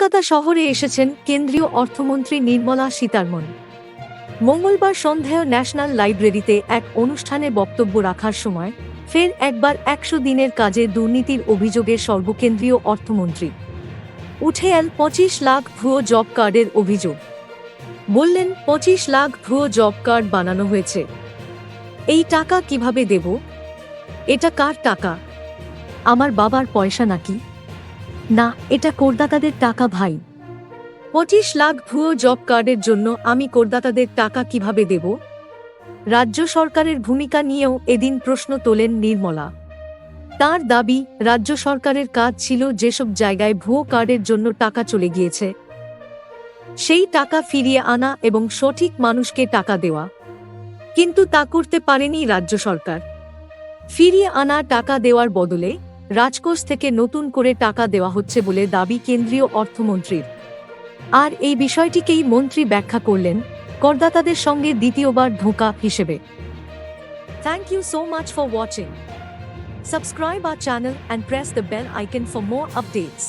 শহরে এসেছেন কেন্দ্রীয় অর্থমন্ত্রী নির্মলা সীতারমন মঙ্গলবার সন্ধ্যায় ন্যাশনাল লাইব্রেরিতে এক অনুষ্ঠানে বক্তব্য রাখার সময় ফের একবার একশো দিনের কাজে দুর্নীতির অভিযোগে সর্বকেন্দ্রীয় অর্থমন্ত্রী। উঠে এল পঁচিশ লাখ ভুয়ো জব কার্ডের অভিযোগ। বললেন, পঁচিশ লাখ ভুয়ো জব কার্ড বানানো হয়েছে। এই টাকা কীভাবে দেব? এটা কার টাকা? আমার বাবার পয়সা নাকি? না, এটা করদাতাদের টাকা, ভাই। পঁচিশ লাখ ভুয়ো জব কার্ডের জন্য আমি করদাতাদের টাকা কীভাবে দেব? রাজ্য সরকারের ভূমিকা নিয়েও এদিন প্রশ্ন তোলেন নির্মলা। তার দাবি, রাজ্য সরকারের কাজ ছিল যেসব জায়গায় ভুয়ো কার্ডের জন্য টাকা চলে গিয়েছে। সেই টাকা ফিরিয়ে আনা এবং সঠিক মানুষকে টাকা দেওয়া। কিন্তু তা করতে পারেনি রাজ্য সরকার। ফিরিয়ে আনা টাকা দেওয়ার বদলে রাজকোষ থেকে নতুন করে টাকা দেওয়া হচ্ছে বলে দাবি কেন্দ্রীয় অর্থমন্ত্রীর। আর এই বিষয়টিকেই মন্ত্রী ব্যাখ্যা করলেন করদাতাদের সঙ্গে দ্বিতীয়বার ধোঁকা হিসেবে। Thank you so much for watching subscribe R channel and press the bell icon for more updates